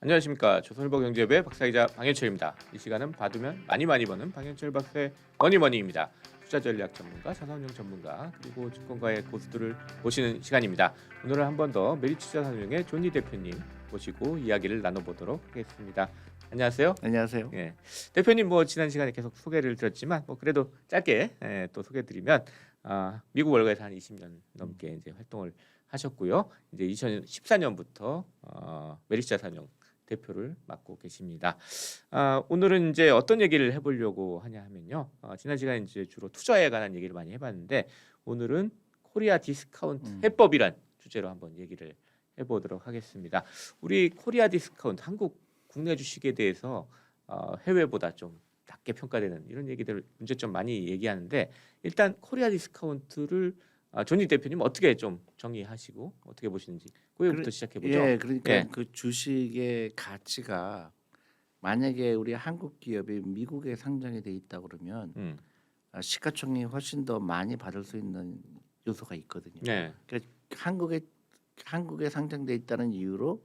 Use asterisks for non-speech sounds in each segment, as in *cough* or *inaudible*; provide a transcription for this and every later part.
안녕하십니까 조선일보 경제부의 박사이자 방현철입니다. 이 시간은 받으면 많이 많이 버는 방현철 박사의 머니머니입니다. 투자 전략 전문가, 자산운용 전문가 그리고 증권가의 고수들을 모시는 시간입니다. 오늘은 한 번 더 메리투자산운용의 존니 대표님 모시고 이야기를 나눠보도록 하겠습니다. 안녕하세요. 안녕하세요. 예. 대표님 뭐 지난 시간에 계속 소개를 드렸지만 뭐 그래도 짧게 예, 또 소개드리면 아, 미국 월가에서 한 20년 넘게 이제 활동을 하셨고요. 이제 2014년부터 어, 메리츠자산용 대표를 맡고 계십니다. 아, 오늘은 이제 어떤 얘기를 해보려고 하냐 하면요. 어, 지난 시간에 이제 주로 투자에 관한 얘기를 많이 해봤는데 오늘은 코리아 디스카운트 음. 해법이란 주제로 한번 얘기를 해보도록 하겠습니다. 우리 코리아 디스카운트 한국 국내 주식에 대해서 어, 해외보다 좀 낮게 평가되는 이런 얘기들 문제점 많이 얘기하는데 일단 코리아 디스카운트를 아, 존니 대표님 어떻게 좀 정의하시고 어떻게 보시는지 그거부터 그래- 시작해 보죠. 예, 그러니까 예. 그 주식의 가치가 만약에 우리 한국 기업이 미국에 상장이 돼 있다 그러면 음. 아, 시가총액이 훨씬 더 많이 받을 수 있는 요소가 있거든요. 네. 그러니까 한국에 한국에 상장돼 있다는 이유로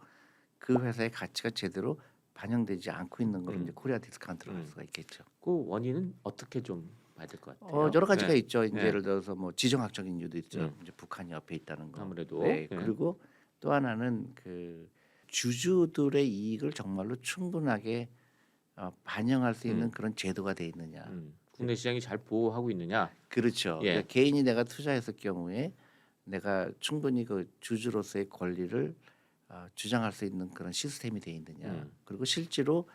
그 회사의 가치가 제대로 반영되지 않고 있는 걸 음. 이제 코리아 디스카운트로 할 음. 수가 있겠죠. 그 원인은 어떻게 좀 될것 같아요. 어, 여러 가지가 네. 있죠. 이제 네. 예를 들어서 뭐 지정학적인 이유도 있죠. 음. 이제 북한이 옆에 있다는 거. 아무래도 네, 네. 그리고 또 하나는 그 주주들의 이익을 정말로 충분하게 어, 반영할 수 있는 음. 그런 제도가 돼 있느냐. 음. 국내 시장이 잘 보호하고 있느냐. 그렇죠. 예. 그러니까 개인이 내가 투자했을 경우에 내가 충분히 그 주주로서의 권리를 어, 주장할 수 있는 그런 시스템이 돼 있느냐. 음. 그리고 실제로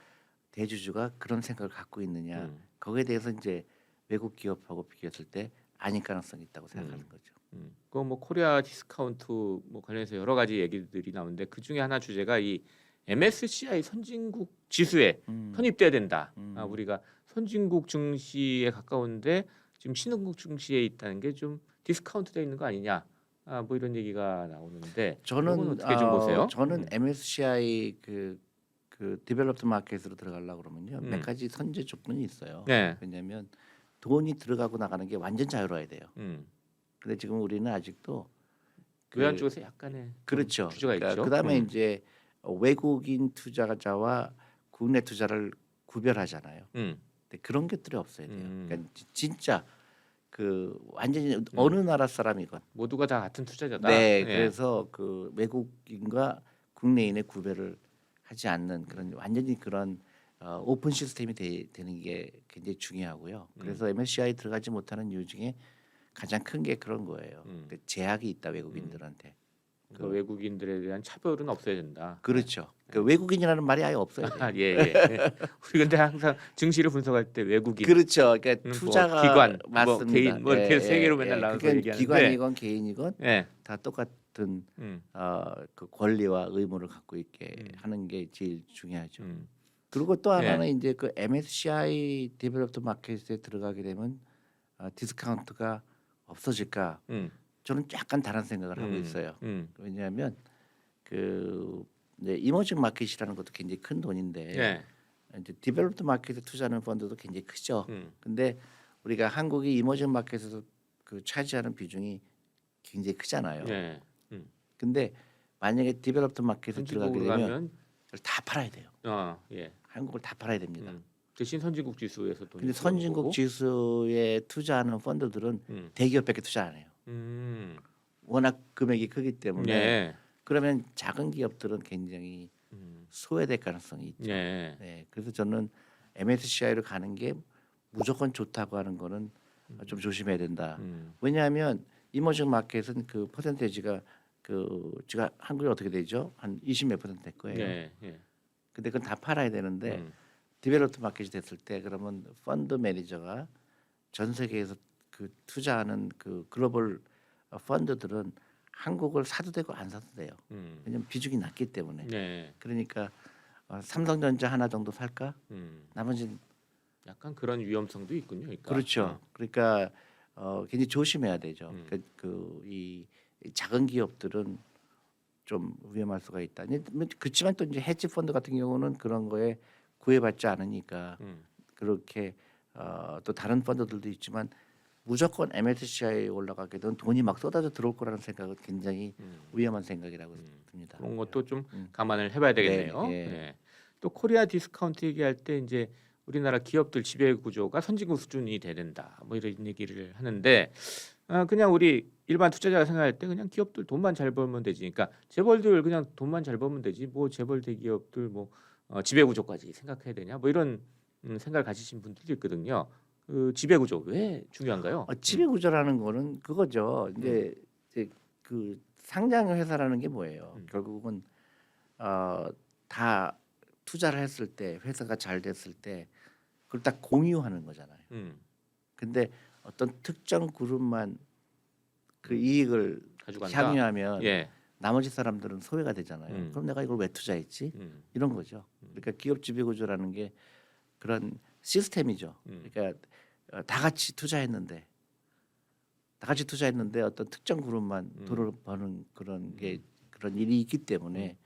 대주주가 그런 생각을 갖고 있느냐. 음. 거기에 대해서 이제 외국 기업하고 비교했을 때 아닐 가능성이 있다고 생각하는 음. 거죠. 음. 그뭐 코리아 디스카운트 뭐 관련해서 여러 가지 얘기들이 나오는데 그 중에 하나 주제가 이 MSCI 선진국 지수에 음. 편입돼야 된다. 음. 아, 우리가 선진국 증시에 가까운데 지금 신흥국 증시에 있다는 게 좀 디스카운트되어 있는 거 아니냐. 아, 뭐 이런 얘기가 나오는데 저는 어떻게 좀 어, 보세요? 저는 음. MSCI 그, 그 디벨롭드 마켓으로 들어가려고 그러면요 음. 몇 가지 선제 조건이 있어요. 네. 왜냐하면 돈이 들어가고 나가는 게 완전 자유로워야 돼요. 음. 근데 지금 우리는 아직도 그- 외환 쪽에서 약간의 좀 그렇죠. 규제가 있죠. 그다음에 음. 이제 외국인 투자자와 국내 투자를 구별하잖아요. 음. 근데 그런 것들이 없어야 돼요. 음. 그러니까 지- 진짜 그 완전히 음. 어느 나라 사람이건 모두가 다 같은 투자자다. 네, 예. 그래서 그 외국인과 국내인의 구별을 하지 않는 그런 완전히 그런 어, 오픈 시스템이 되, 되는 게 굉장히 중요하고요. 음. 그래서 MSCI 들어가지 못하는 이유 중에 가장 큰 게 그런 거예요. 음. 그 제약이 있다 외국인들한테. 그 외국인들에 대한 차별은 없어야 된다. 그렇죠. 그 외국인이라는 말이 아예 없어요. 아, *laughs* 예, 예. 예. *laughs* 우리 근데 항상 증시를 분석할 때 외국인 그렇죠. 그러니까 뭐 투자가 기관, 뭐 맞습니다. 개인, 뭐 이렇게 세 개로 맨날 나와서 그러니까 얘기하는데. 기관이건 개인이건 예. 다 똑같은 음. 어, 그 권리와 의무를 갖고 있게 음. 하는 게 제일 중요하죠. 음. 그리고 또 예. 하나는 이제 그 MSCI 디벨롭드 마켓에 들어가게 되면 어, 디스카운트가 없어질까? 음. 저는 약간 다른 생각을 하고 음. 있어요. 음. 왜냐하면 그 이제 이머징 마켓이라는 것도 굉장히 큰 돈인데 예. 이제 디벨롭드 마켓에 투자하는 펀드도 굉장히 크죠. 음. 근데 우리가 한국이 이머징 마켓에서 그 차지하는 비중이 굉장히 크잖아요. 예. 근데 만약에 디벨롭드 마켓에 들어가게 되면 다 팔아야 돼요. 어, 예. 한국을 다 팔아야 됩니다. 음. 대신 선진국 지수에서 돈 근데 선진국 지수에 투자하는 펀드들은 음. 대기업밖에 투자 안 해요. 음. 워낙 금액이 크기 때문에 예. 그러면 작은 기업들은 굉장히 음. 소외될 가능성이 있죠. 예. 네, 그래서 저는 MSCI로 가는 게 무조건 좋다고 하는 거는 좀 조심해야 된다. 음. 왜냐하면 이머징 마켓은 그 퍼센테이지가 그 제가 한국이 어떻게 되죠? 한 20몇 퍼센트 될 거예요. 예. 예. 근데 그건 다 팔아야 되는데 음. 디벨롭트 마켓이 됐을 때 그러면 펀드 매니저가 전 세계에서 그 투자하는 그 글로벌 펀드들은 한국을 사도 되고 안 사도 돼요. 음. 왜냐면 비중이 낮기 때문에. 네. 그러니까 어, 삼성전자 하나 정도 살까? 음. 나머지는 약간 그런 위험성도 있군요. 그러니까. 그렇죠. 그러니까 어, 굉장히 조심해야 되죠. 음. 그이 작은 기업들은 좀 위험할 수가 있다. 뭐 그렇지만 또 이제 헤지 펀드 같은 경우는 그런 거에 구애받지 않으니까 음. 그렇게 어, 또 다른 펀드들도 있지만 무조건 MSCI에 올라가게 되면 돈이 막 쏟아져 들어올 거라는 생각은 굉장히 음. 위험한 생각이라고 음. 있습니다. 그런 것도 좀 음. 감안을 해봐야 되겠네요. 네, 예. 네. 또 코리아 디스카운트 얘기할 때 이제 우리나라 기업들 지배 구조가 선진국 수준이 되는다. 뭐 이런 얘기를 하는데 아, 그냥 우리 일반 투자자가 생각할 때 그냥 기업들 돈만 잘 벌면 되지. 그러니까 재벌들 그냥 돈만 잘 벌면 되지. 뭐 재벌 대기업들 뭐 어, 지배 구조까지 생각해야 되냐. 뭐 이런 음, 생각을 가지신 분들도 있거든요. 그 지배 구조 왜 중요한가요? 어, 지배 구조라는 거는 그거죠. 이제, 이제 그 상장 회사라는 게 뭐예요? 음. 결국은 어, 다 투자를 했을 때 회사가 잘 됐을 때 그걸 다 공유하는 거잖아요. 음, 근데 어떤 특정 그룹만 그 이익을 가져간다. 향유하면 예. 나머지 사람들은 소외가 되잖아요. 음. 그럼 내가 이걸 왜 투자했지? 음, 이런 거죠. 그러니까 기업 지배 구조라는 게 그런 시스템이죠. 음. 그러니까 어, 다 같이 투자했는데 다 같이 투자했는데 어떤 특정 그룹만 음. 돈을 버는 그런 게 그런 일이 있기 때문에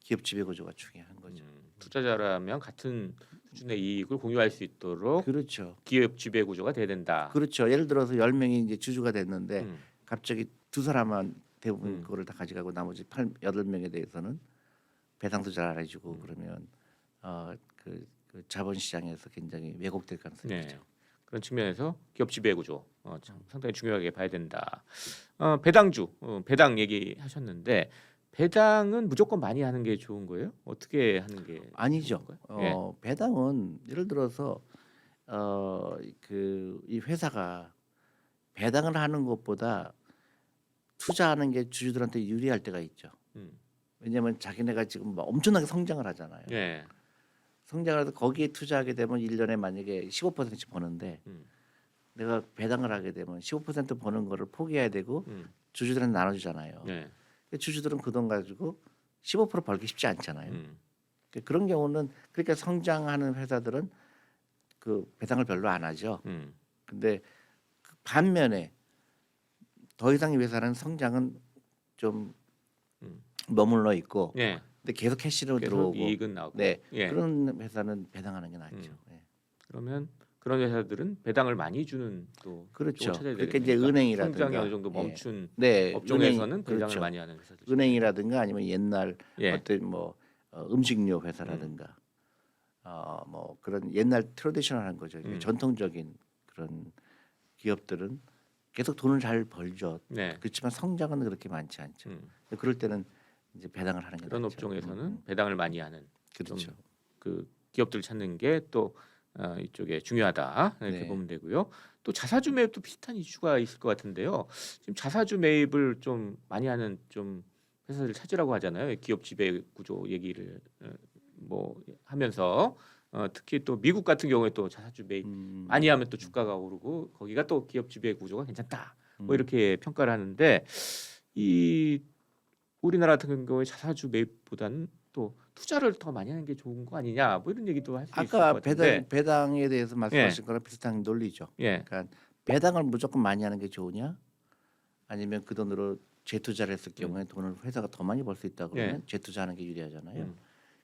기업 지배 구조가 중요한 거죠. 음, 투자자라면 같은 수준의 이익을 공유할 수 있도록 그렇죠. 기업 지배 구조가 돼야 된다. 그렇죠. 예를 들어서 열 명이 이제 주주가 됐는데 음, 갑자기 두 사람만 대부분 음. 그거를 다 가져가고 나머지 팔 여덟 명에 대해서는 배당 투자를 안 해주고 음. 그러면 어그 그 자본 시장에서 굉장히 왜곡될 가능성이 네. 있죠. 그런 측면에서 기업 지배 구조 어, 참 상당히 중요하게 봐야 된다. 어, 배당주 어, 배당 얘기하셨는데 배당은 무조건 많이 하는 게 좋은 거예요? 어떻게 하는 게 아니죠. 어? 예. 배당은 예를 들어서 어 그 이 회사가 배당을 하는 것보다 투자하는 게 주주들한테 유리할 때가 있죠. 음, 왜냐하면 자기네가 지금 막 엄청나게 성장을 하잖아요. 예. 성장을 해서 거기에 투자하게 되면 일년에 만약에 15%씩 버는데 음, 내가 배당을 하게 되면 15% 버는 거를 포기해야 되고 음, 주주들한테 나눠주잖아요. 예. 근데 주주들은 그 돈 가지고 15% 벌기 쉽지 않잖아요. 음, 그런 경우는 그러니까 성장하는 회사들은 그 배당을 별로 안 하죠. 음, 근데 그 반면에 더 이상 이 회사는 성장은 좀 음. 머물러 있고 예. 근데 계속 캐시로 계속 들어오고 이익은 나오고. 네 예. 그런 회사는 배당하는 게 낫죠. 음. 네. 그러면 그런 회사들은 배당을 많이 주는 또 그렇죠. 찾아야 그러니까 이제. 은행이라든가 성장이 어느 정도 예. 멈춘 네, 업종에서는 은행, 배당을 그렇죠. 많이 하는 회사들. 은행이라든가 아니면 옛날 예. 어떤 뭐 어, 음식료 회사라든가 어, 뭐 그런 옛날 트레디셔널한 거죠. 음. 전통적인 그런 기업들은 계속 돈을 잘 벌죠. 네. 그렇지만 성장은 그렇게 많지 않죠. 음, 그럴 때는 이제 배당을 하는 게 그런 낫죠. 업종에서는 음, 음. 배당을 많이 하는 그렇죠. 그 기업들 찾는 게 또 어, 이쪽에 중요하다 이렇게 네. 보면 되고요. 또 자사주 매입도 비슷한 이슈가 있을 것 같은데요. 지금 자사주 매입을 좀 많이 하는 좀 회사들 찾으라고 하잖아요. 기업 지배 구조 얘기를 어, 뭐 하면서 어, 특히 또 미국 같은 경우에 또 자사주 매입 음, 많이 하면 또 주가가 오르고 거기가 또 기업 지배 구조가 괜찮다. 뭐 음. 이렇게 평가를 하는데 이 우리나라 같은 경우에 자사주 매입보다는 또 투자를 더 많이 하는 게 좋은 거 아니냐 뭐 이런 얘기도 할 수 있을 것 아까 같은데 배당 배당에 대해서 말씀하신 거랑 비슷한 논리죠. 예 그러니까 배당을 무조건 많이 하는 게 좋으냐? 아니면 그 돈으로 재투자를 했을 경우에 돈을 회사가 더 많이 벌 수 있다 그러면 재투자하는 게 유리하잖아요. 음,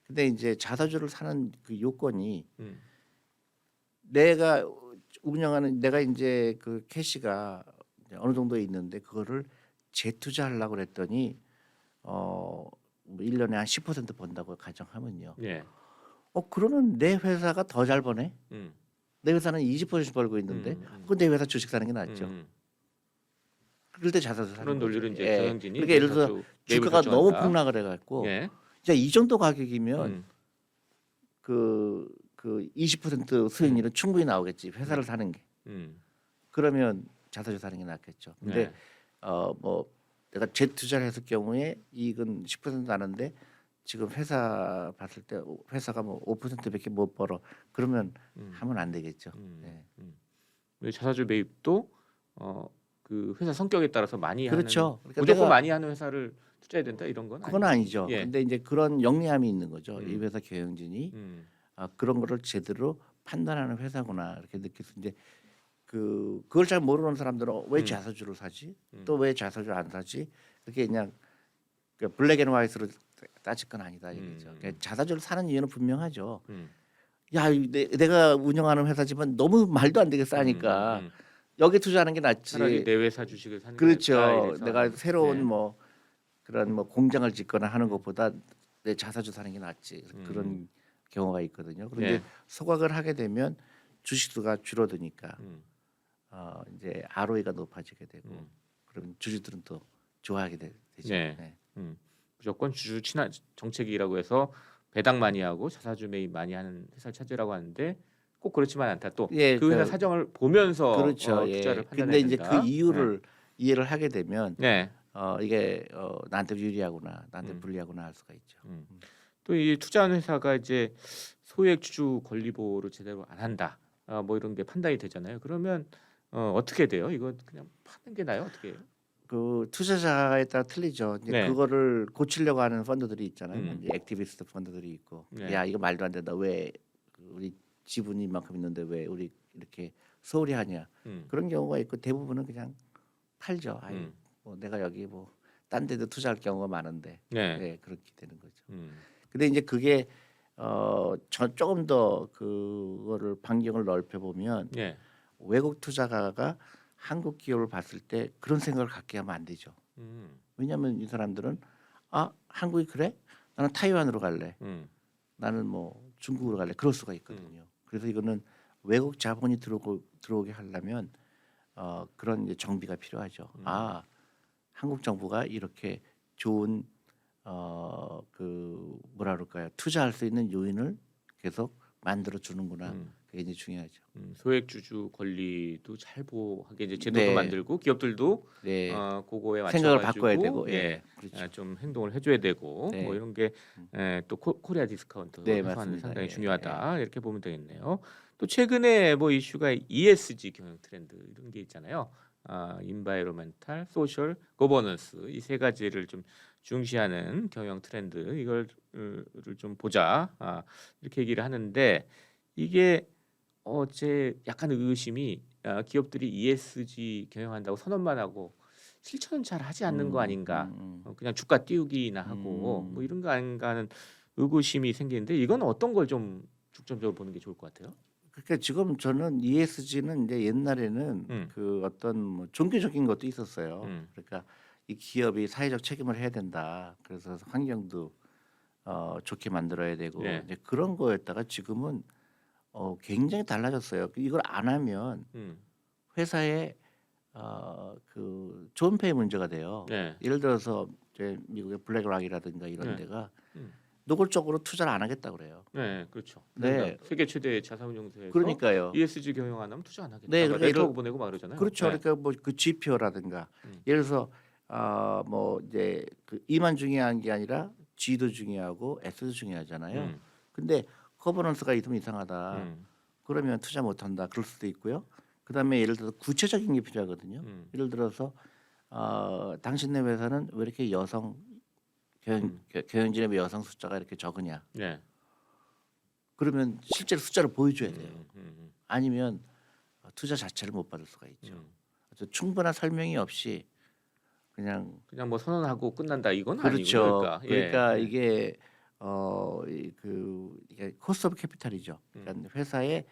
근데 이제 자사주를 사는 그 요건이 음, 내가 운영하는 내가 이제 그 캐시가 어느 정도 있는데 그거를 재투자하려고 그랬더니 어뭐 1년에 한 10% 번다고 가정하면요. 예 어 그러면 내 회사가 더 잘 버네. 음, 내 회사는 20% 벌고 있는데 음, 음. 그건 내 회사 주식 사는 게 낫죠. 음, 그럴 때 자사주 사는 그런. 논리를 이제 예. 경영진이 그러니까 예를 매입을 주가가 너무. 폭락을 해갖고 예 자, 이 정도 가격이면 음, 그, 그 20% 수익률은 충분히 나오겠지. 회사를 사는 게. 음, 그러면 자사주 사는 게 낫겠죠. 근데 네. 어 뭐 내가 재투자를 했을 경우에 이익은 10% 나는데 지금 회사 봤을 때 회사가 뭐 5%밖에 못 벌어. 그러면 음, 하면 안 되겠죠. 음, 네. 음. 왜 자사주 매입도 어 그 회사 성격에 따라서 많이 그렇죠. 하는 그러니까 무조건 내가- 많이 하는 회사를 투자해야 된다 이런 건 그건 아니죠. 예. 근데 이제 그런 영리함이 있는 거죠. 음. 이 회사 경영진이 음, 아, 그런 거를 제대로 판단하는 회사구나 이렇게 느낄 수 이제 그 그걸 잘 모르는 사람들은 왜 음. 자사주를 사지 음. 또왜 자사주 안 사지 그렇게 그냥 그 블랙 앤 화이트로 따질 건 아니다 이거죠. 음. 그러니까 자사주를 사는 이유는 분명하죠. 음. 야, 이 내, 내가 운영하는 회사지만 너무 말도 안 되게 싸니까 음, 음. 여기 투자하는 게 낫지. 차라리 내 회사 주식을 사는 게 그렇죠. 낫다, 이래서. 내가 새로운 네. 뭐 그런 뭐 공장을 짓거나 하는 것보다 내 자사주 사는 게 낫지 그런 경우가 있거든요. 그런데 네. 소각을 하게 되면 주식수가 줄어드니까 음, 어, 이제 ROE가 높아지게 되고 음. 그러면 주주들은 또 좋아하게 되, 죠 네. 네. 음. 무조건 주주 친화 정책이라고 해서 배당 많이 하고 자사주 매입 많이 하는 회사를 찾으라고 하는데 꼭 그렇지만 않다. 또그 예, 회사 그- 사정을 보면서 그렇죠. 어, 예. 투자를 근데 판단해야 이제 된다. 그 이유를 이해를 하게 되면 네. 어, 이게 어, 나한테 유리하구나, 나한테 음. 불리하구나 할 수가 있죠. 음. 또 이 투자하는 회사가 이제 소액 주주 권리보호를 제대로 안 한다. 아, 뭐 이런 게 판단이 되잖아요. 그러면 어, 어떻게 돼요? 이거 그냥 파는 게 나요? 어떻게 해요? 그 투자자에 따라 틀리죠. 이제 네. 그거를 고치려고 하는 펀드들이 있잖아요. 음. 이제 액티비스트 펀드들이 있고, 네. 야 이거 말도 안 된다. 왜 우리 지분이 이만큼 있는데 왜 우리 이렇게 소홀히 하냐 음. 그런 경우가 있고 대부분은 그냥 팔죠. 아유, 음. 뭐 내가 여기 뭐 딴 데도 투자할 경우가 많은데, 네. 네, 그렇게 되는 거죠. 음. 근데 이제 그게 어, 저 조금 더 그거를 반경을 넓혀 보면 네. 외국 투자가가 한국 기업을 봤을 때 그런 생각을 갖게 하면 안 되죠. 음. 왜냐하면 이 사람들은 아 한국이 그래? 나는 타이완으로 갈래. 음. 나는 뭐 중국으로 갈래. 그럴 수가 있거든요. 그래서 이거는 외국 자본이 들어오고 들어오게 하려면 어, 그런 이제 정비가 필요하죠. 음. 아 한국 정부가 이렇게 좋은 어, 그 뭐라 그럴까요? 투자할 수 있는 요인을 계속 만들어 주는구나. 음. 그게 이제 중요하죠. 음, 소액 주주 권리도 잘 보호하게 이제 제도도 네. 만들고 기업들도 네. 어, 그거에 맞춰 생각을 바꿔야 되고, 예. 예, 그렇죠. 아, 좀 행동을 해줘야 되고 네. 뭐 이런 게 에, 또 코, 코리아 디스카운트 네, 맞습니다. 상당히 예, 중요하다 이렇게 보면 되겠네요. 또 최근에 뭐 이슈가 ESG 경영 트렌드 이런 게 있잖아요. 아, 인바이로멘탈, 소셜, 거버넌스 이 세 가지를 좀 중시하는 경영 트렌드 이걸 을좀 보자 아, 이렇게 얘기를 하는데 이게 어제 약간 의심이 아, 기업들이 ESG 경영한다고 선언만 하고 실천은 잘 하지 않는 거 음, 아닌가 음, 음. 어, 그냥 주가 띄우기나 하고 음. 뭐 이런 거 아닌가 하는 의구심이 생기는데 이건 어떤 걸 좀 중점적으로 보는 게 좋을 것 같아요? 그러니까 지금 저는 ESG는 이제 옛날에는 음. 그 어떤 뭐 종교적인 것도 있었어요. 음. 그러니까 이 기업이 사회적 책임을 해야 된다. 그래서 환경도 어, 좋게 만들어야 되고 네. 이제 그런 거였다가 지금은 어, 굉장히 달라졌어요. 이걸 안 하면 음. 회사에 어, 그 존폐 문제가 돼요. 네. 예를 들어서 이제 미국의 블랙락이라든가 이런 네. 데가 음. 노골적으로 투자를 안 하겠다 그래요. 네, 그렇죠. 네. 그러니까 세계 최대 자산운용사에서 그러니까요. ESG 경영 안 하면 투자 안 하겠다. 네, 네, 그러니까 네트워크 이런- 보내고 막 그러잖아요. 그렇죠. 네. 그러니까 뭐그 GPO라든가 음. 예를 들어서 아뭐 이제 그 E만 중요한 게 아니라 G도 중요하고 S도 중요하잖아요. 음. 근데 커버넌스가 있으면 이상하다. 음. 그러면 투자 못 한다. 그럴 수도 있고요. 그다음에 예를 들어서 구체적인 게 필요하거든요. 음. 예를 들어서 어, 당신네 회사는 왜 이렇게 여성 경영, 음. 왜 여성 숫자가 이렇게 적으냐? 네. 그러면 실제로 숫자를 보여줘야 돼요. 음, 음, 아니면 어, 투자 자체를 못 받을 수가 음, 있죠. 음. 그래서 충분한 설명이 없이 그냥 그냥 뭐 선언하고 끝난다 이건 그렇죠. 아니고 그러니까, 예. 그러니까 네. 이게 어그 이게 코스트 오브 캐피탈이죠. 그러니까 음. 회사의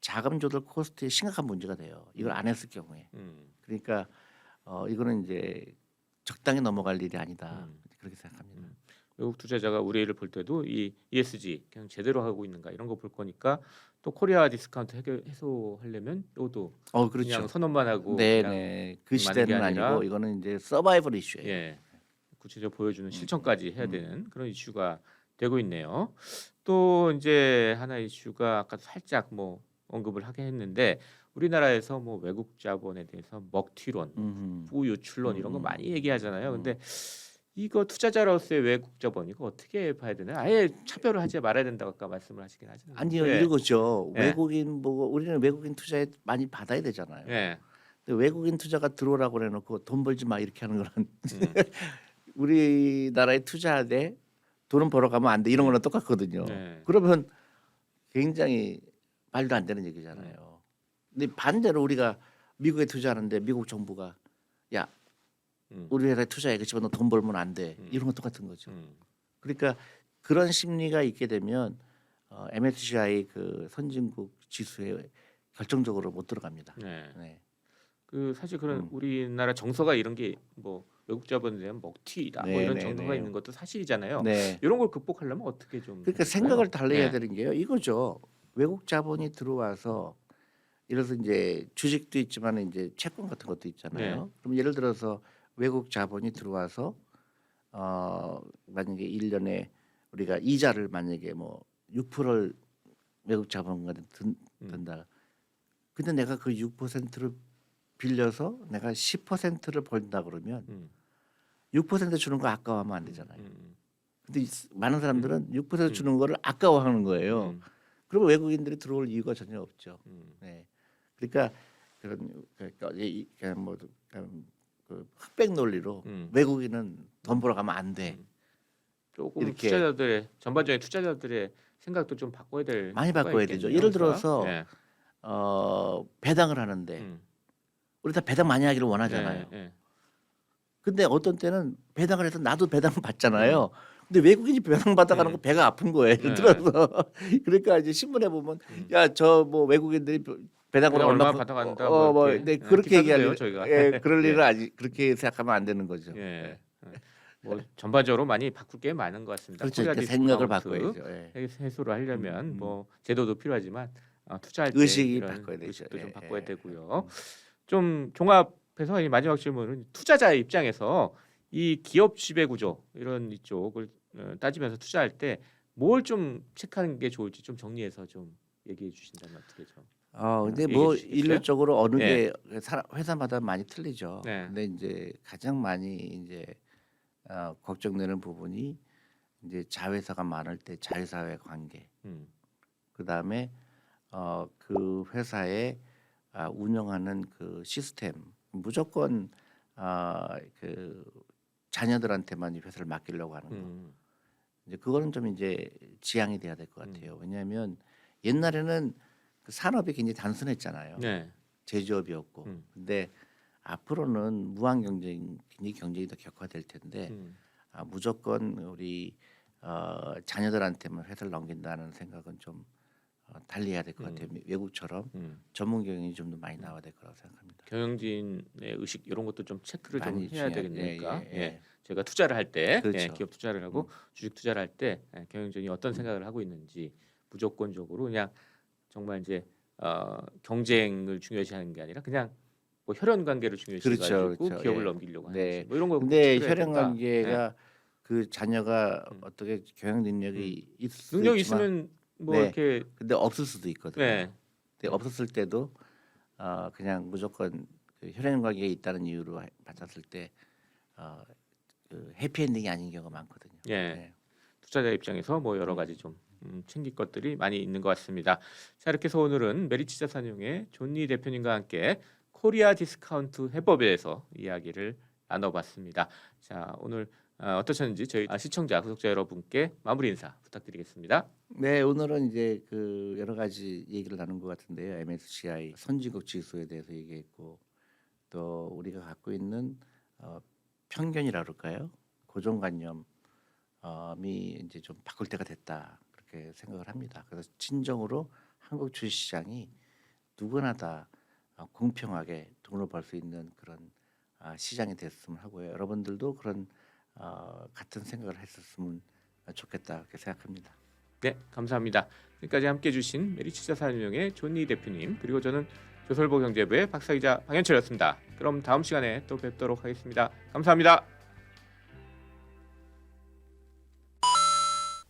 자금 조달 코스트에 심각한 문제가 돼요. 이걸 안 했을 경우에. 음. 그러니까 어 이거는 이제 적당히 넘어갈 일이 아니다. 음. 그렇게 생각합니다. 음. 외국 투자자가 우리를 볼 때도 이 ESG 그냥 제대로 하고 있는가 이런 거 볼 거니까 또 코리아 디스카운트 해결, 해소하려면 이것도 어 그냥 그렇죠. 선언만 하고 그냥 네네 그 많은 게 시대는 아니고 이거는 이제 서바이벌 이슈예요. 예 구체적으로 보여주는 음. 실천까지 해야 음. 되는 그런 이슈가 되고 있네요. 또 이제 하나 이슈가 아까 살짝 뭐 언급을 하게 했는데 우리나라에서 뭐 외국 자본에 대해서 먹튀론. 부유출론 이런 거 음. 많이 얘기하잖아요. 음. 근데 이거 투자자로서의 외국 자본 이거 어떻게 봐야 되나요? 아예 차별을 하지 말아야 된다고 아까 말씀을 하시긴 하잖아요. 아니요 예. 이거죠. 네. 외국인 보고 우리는 외국인 투자에 많이 받아야 되잖아요. 예. 근데 외국인 투자가 들어오라고 해놓고 돈 벌지 마 이렇게 하는 거는 음. *laughs* 우리나라에 투자하되 돈은 벌어가면 안 돼 이런 거랑 똑같거든요. 네. 그러면 굉장히 말도 안 되는 얘기잖아요. 근데 반대로 우리가 미국에 투자하는데 미국 정부가 야 음. 우리 회사에 투자해 그치만 너돈 벌면 안 돼. 음. 이런 건 똑같은 거죠. 음. 그러니까 그런 심리가 있게 되면 어, MSCI 그 선진국 지수에 결정적으로 못 들어갑니다. 네. 네. 그 사실 그런 음. 우리나라 정서가 이런 게 뭐 외국 자본에 대한 먹튀다 뭐 네, 이런 네, 정도가 네. 있는 것도 사실이잖아요. 네. 이런 걸 극복하려면 어떻게 좀 그러니까? 생각을 달래야 네. 되는 게요. 이거죠. 외국 자본이 들어와서 예를 들어서 이제 주식도 있지만 이제 채권 같은 것도 있잖아요. 네. 그럼 예를 들어서 외국 자본이 들어와서 어 만약에 1년에 우리가 이자를 만약에 뭐 6%를 외국 자본가한테 든, 음. 든다. 근데 내가 그 6%를 빌려서 내가 10%를 벌다 그러면 음, 6% 주는 거 아까워하면 안 되잖아요. 음, 근데 이- 많은 사람들은 6% 주는 거를 아까워하는 거예요. 음, 그러면 외국인들이 들어올 이유가 전혀 없죠. 음, 네. 그러니까 그런 그러니까 뭐 그 흑백 논리로 음. 외국인은 돈 벌어 가면 안 돼. 음. 조금 이렇게. 투자자들의 전반적인 투자자들의 생각도 좀 바꿔야 될 많이 바꿔야 되죠. 있겠네요. 예를 그러니까. 들어서 네. 어 배당을 하는데 음. 우리 다 배당 많이 하기를 원하잖아요. 네, 네. 근데 어떤 때는 배당을 해서 나도 배당 받잖아요. 근데 외국인이 배당 받아가는 음. 거 배가 아픈 거예요. 예를 네. 들어서 *laughs* 그러니까 이제 신문에 보면 음. 야저 뭐 외국인들이 배당을 배당 얼마 얼마 받- 받아간다, 어, 뭐뭐 이렇게. 네, 네, 그렇게 내요, 저희가. 예, *laughs* 그럴 예. 일을 아직 그렇게 생각하면 안 되는 거죠. 예. 뭐 전반적으로 많이 바꿀 게 많은 것 같습니다. 그렇죠. 생각을 바꿔야죠. 예. 해- 해소를 하려면 음, 음. 뭐 제도도 필요하지만 어, 투자할 때 의식이 바꿔야 되죠. 의식도 좀 예, 바꿔야 예. 되고요. 좀 종합해서 이 마지막 질문은 투자자의 입장에서 이 기업 지배 구조 이런 이쪽을 어, 따지면서 투자할 때 뭘 좀 체크하는 게 좋을지 좀 정리해서 좀 얘기해 주신다면 어떻게 좀. 어 근데 얘기해 뭐 주시겠어요? 일률적으로 어느 예. 게 사람- 회사마다 많이 틀리죠. 네. 근데 이제 가장 많이 이제 어, 걱정되는 부분이 이제 자회사가 많을 때 자회사의 관계. 음. 그 다음에 어, 그 회사의 아, 운영하는 그 시스템 무조건 아, 그 자녀들한테만 이 회사를 맡기려고 하는 거. 음. 이제 그거는 좀 이제 지양이 돼야 될 것 같아요. 왜냐하면 옛날에는 그 산업이 굉장히 단순했잖아요. 네. 제조업이었고. 음. 근데 앞으로는 무한 경쟁, 굉장히 경쟁이 더 격화될 텐데 음. 아, 무조건 우리 어, 자녀들한테만 회사를 넘긴다는 생각은 좀 어, 달리해야 될것 음. 같아요. 외국처럼 음. 전문 경영이 좀 더 많이 나와야 될 거라고 생각합니다. 경영진의 의식 이런 것도 좀 체크를 좀 많이 해야 되겠네니까. 예, 예, 예, 예. 제가 투자를 할 때 그렇죠. 예, 기업 투자를 하고 주식 투자를 할때 예, 경영진이 어떤 생각을 하고 있는지 무조건적으로 그냥 정말 이제 어, 경쟁을 중요시하는 게 아니라 그냥 뭐 혈연 관계를 중요시해가지고 그렇죠, 그렇죠. 기업을 예. 넘기려고 네. 하는지 뭐 이런 거. 근데 혈연. 관계가 그 자녀가 음. 어떻게 경영 능력이 있을 예. 수 능력 있지만 있으면 뭐 네. 이렇게 근데 없을 수도 있거든요. 네. 근데 없었을 때도 어, 그냥 무조건 그 혈연 관계가 있다는 이유로 하- 받았을 때 어, 그 해피엔딩이 아닌 경우가 많거든요. 예. 네. 투자자 입장에서 뭐 여러 가지 좀 음, 챙길 것들이 많이 있는 것 같습니다. 자 이렇게 해서 오늘은 메리츠 자산용의 존니 대표님과 함께 코리아 디스카운트 해법에 대해서 이야기를 나눠봤습니다. 자 오늘 어, 어떠셨는지 저희 아, 시청자 구독자 여러분께 마무리 인사 부탁드리겠습니다. 네, 오늘은 이제 그 여러 가지 얘기를 나눈 것 같은데요. MSCI 선진국 지수에 대해서 얘기했고 또 우리가 갖고 있는 어, 편견이라 그럴까요? 고정관념이 이제 좀 바꿀 때가 됐다 그렇게 생각을 합니다. 그래서 진정으로 한국 주식시장이 누구나 다 어, 공평하게 돈을 벌 수 있는 그런 아, 시장이 됐으면 하고요. 여러분들도 그런 어, 같은 생각을 했었으면 좋겠다 그렇게 생각합니다. 네 감사합니다. 지금까지 함께해 주신 메리츠 자산용의 존니 대표님 그리고 저는 조설보 경제부의 박사기자 방현철이었습니다. 그럼 다음 시간에 또 뵙도록 하겠습니다. 감사합니다.